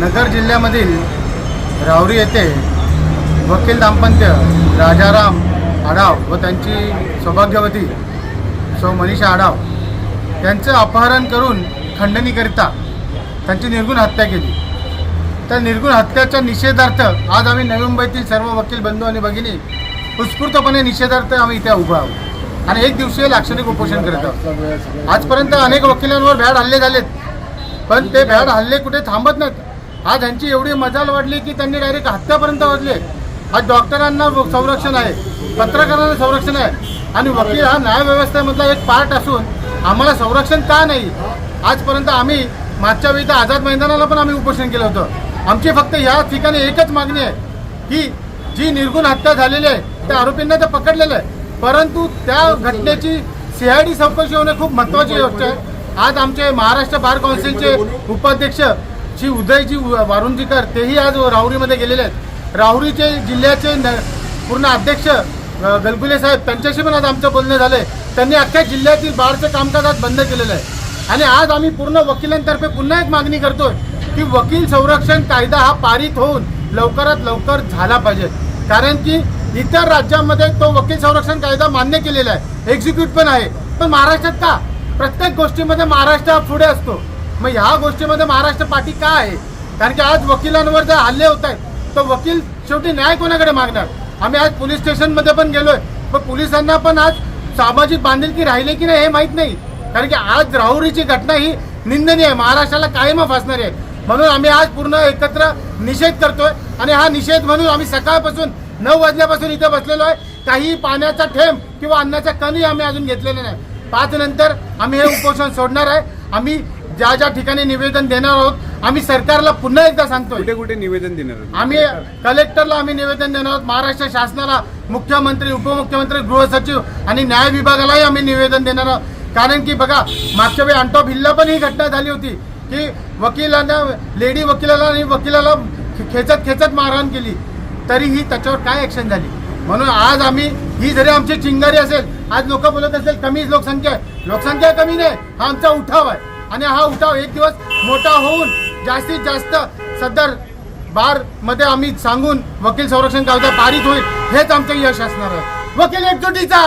नगर जिल्ह्यामधील राहुरी येथे वकील दाम्पत्य राजाराम आढाव व त्यांची सौभाग्यवती सौ मनीषा आढाव यांचं अपहरण करून खंडणीकरिता त्यांची निर्गुण हत्या केली. त्या निर्गुण हत्याच्या निषेधार्थ आज आम्ही नवी मुंबईतील सर्व वकील बंधू आणि भगिनी उत्स्फूर्तपणे निषेधार्थ आम्ही इथे उभा आहोत आणि एक दिवसीय लाक्षणिक उपोषण करत आहोत. आजपर्यंत अनेक वकिलांवर भ्याड हल्ले झालेत पण ते भ्याड हल्ले कुठे थांबत नाहीत. आज यांची एवढी मजाल वाढली की त्यांनी डायरेक्ट हत्यापर्यंत वाजले आज डॉक्टरांना संरक्षण आहे पत्रकारांना संरक्षण आहे. आणि वकील हा न्यायव्यवस्थेमधला एक पार्ट असून आम्हाला संरक्षण का नाही? आजपर्यंत आम्ही मागच्या वेळी तर आझाद मैदानाला पण आम्ही उपोषण केलं होतं. आमची फक्त ह्या ठिकाणी एकच मागणी आहे की जी निर्गुण हत्या झालेली आहे त्या आरोपींना तर पकडलेलं आहे. परंतु त्या घटनेची सीआयडी चौकशी होणे खूप महत्त्वाची गोष्ट आहे. आज आमचे महाराष्ट्र बार काउन्सिलचे उपाध्यक्ष श्री उदयजी वारुंजीकर तेही आज राहुरीमध्ये गेलेले आहेत. राहुरीचे जिल्ह्याचे न- पूर्ण अध्यक्ष गलगुले साहेब त्यांच्याशी पण आज आमचं बोलणं झाले त्यांनी अख्ख्या जिल्ह्यातील बारचं कामकाज आज बंद केलेलं आहे. आणि आज आम्ही पूर्ण वकिलांतर्फे पुन्हा एक मागणी करतोय की वकील संरक्षण कायदा हा पारित होऊन लवकरात लवकर झाला पाहिजे. कारण की इतर राज्यांमध्ये तो वकील संरक्षण कायदा मान्य केलेला आहे. एक्झिक्यूट पण आहे. पण महाराष्ट्रात का? प्रत्येक गोष्टीमध्ये महाराष्ट्र हा पुढे असतो. मग ह्या गोष्टीमध्ये महाराष्ट्र पाठी का आहे? कारण की आज वकिलांवर जर हल्ले होत आहेत तर वकील शेवटी न्याय कोणाकडे मागणार? आम्ही आज पोलीस स्टेशनमध्ये पण गेलोय. पण पोलिसांना पण आज सामाजिक बांधिलकी राहिले की नाही हे माहीत नाही. कारण की आज राहुरीची घटना ही निंदनीय आहे. महाराष्ट्राला कायम फासणारी आहे. म्हणून आम्ही आज पूर्ण एकत्र निषेध करतोय. आणि हा निषेध म्हणून आम्ही सकाळपासून नऊ वाजल्यापासून इथे बसलेलो आहे. काही पाण्याचा थेंब किंवा अन्नाचा कणही आम्ही अजून घेतलेले नाही. पाच नंतर आम्ही हे उपोषण सोडणार आहे. आम्ही ज्या ज्या ठिकाणी निवेदन देणार आहोत आम्ही सरकारला पुन्हा एकदा सांगतोय. कुठे कुठे निवेदन देणार आहेत? आम्ही कलेक्टरला आम्ही निवेदन देणार आहोत महाराष्ट्र शासनाला मुख्यमंत्री उपमुख्यमंत्री गृहसचिव आणि न्याय विभागालाही आम्ही निवेदन देणार आहोत. कारण की बघा मागच्या वेळी अंटॉप हिल्ला पण ही घटना झाली होती की वकिलांना लेडी वकिलाला आणि वकिलाला खे- खेचत खेचत मारहाण केली. तरीही त्याच्यावर काय ऍक्शन झाली? म्हणून आज आम्ही ही जरी आमची चिंगारी असेल आज लोक बोलत असेल कमी लोकसंख्या आहे. लोकसंख्या कमी नाही हा आमचा उठाव आहे. आणि हा उठाव एक दिवस मोठा होऊन जास्तीत जास्त सदर बारमध्ये आम्ही सांगून वकील संरक्षण कायदा पारित होईल हेच आमचं यश असणार आहे. वकील एकजुटीचा!